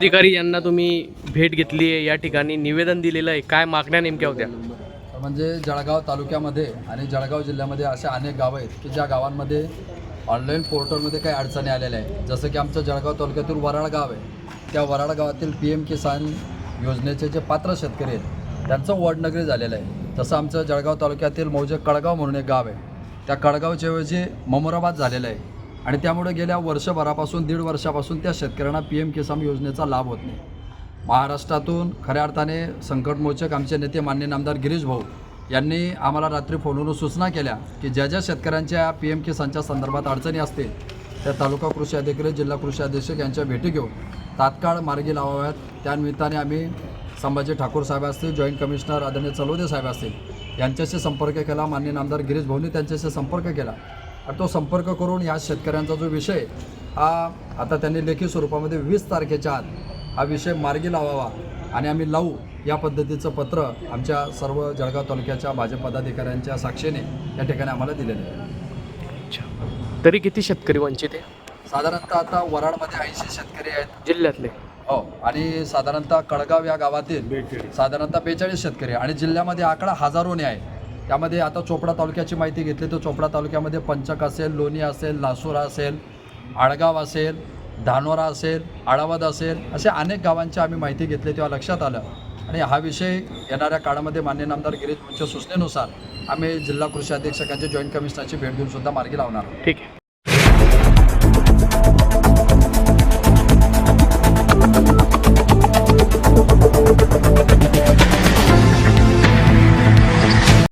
अधिकारी यांना तुम्ही भेट घेतली आहे या ठिकाणी निवेदन दिलेलं आहे. काय मागण्या नेमक्या होत्या? म्हणजे जळगाव तालुक्यामध्ये आणि जळगाव जिल्ह्यामध्ये अशा अनेक गावं आहेत की ज्या गावांमध्ये ऑनलाईन पोर्टलमध्ये काही अडचणी आलेल्या आहेत. जसं की आमचं जळगाव तालुक्यातील वराड गाव आहे. त्या वराड गावातील पी एम किसान योजनेचे जे पात्र शेतकरी आहेत त्यांचं वडनगरी झालेलं आहे. तसं आमचं जळगाव तालुक्यातील मौजे कळगाव म्हणून एक गाव आहे. त्या कळगावच्या ऐवजी ममराबाद झालेलं आहे. आणि त्यामुळे गेल्या वर्षभरापासून दीड वर्षापासून त्या शेतकऱ्यांना पी एम किसान योजनेचा लाभ होत नाही. महाराष्ट्रातून खऱ्या अर्थाने संकटमोचक आमचे नेते मान्य नामदार गिरीश भाऊ यांनी आम्हाला रात्री फोनवरून सूचना केल्या की ज्या ज्या शेतकऱ्यांच्या पी एम किसानच्या संदर्भात अडचणी असतील त्या तालुका कृषी अधिकारी जिल्हा कृषी अधीक्षक यांच्या भेटी घेऊन तात्काळ मार्गी लावाव्यात. त्यानिमित्ताने आम्ही संभाजी ठाकूर साहेब असतील जॉईंट कमिशनर आदरणीय चलोदे साहेब असतील यांच्याशी संपर्क केला. मान्य नामदार गिरीश भाऊंनी त्यांच्याशी संपर्क केला. तो संपर्क करून या शेतकऱ्यांचा जो विषय हा आता त्यांनी लेखी स्वरूपामध्ये वीस तारखेच्या आत हा विषय मार्गी लावावा आणि आम्ही लावू या पद्धतीचं पत्र आमच्या सर्व जळगाव तालुक्याच्या भाजप पदाधिकाऱ्यांच्या साक्षीने या ठिकाणी आम्हाला दिलेलं आहे. अच्छा. तरी किती शेतकरी वंचित आहे? साधारणतः आता वराडमध्ये ऐंशी शेतकरी आहेत. जिल्ह्यातले. हो आणि साधारणतः कळगाव या गावातील साधारणतः बेचाळीस शेतकरी आणि जिल्ह्यामध्ये आकडा हजारोने आहे. त्यामध्ये आता चोपडा तालुक्याची माहिती घेतली तर चोपडा तालुक्यामध्ये पंचक असेल लोणी असेल लासुरा असेल आडगाव असेल धानोरा असेल आळावद असेल अशा अनेक गावांची आम्ही माहिती घेतली तेव्हा लक्षात आलं. आणि हा विषय येणाऱ्या काळामध्ये मान्य नामदार गिरीश भाऊंच्या सूचनेनुसार आम्ही जिल्हा कृषी अधीक्षकांची जॉईंट कमिशनरची भेट घेऊन सुद्धा मार्गी लावणार ठीक आहे.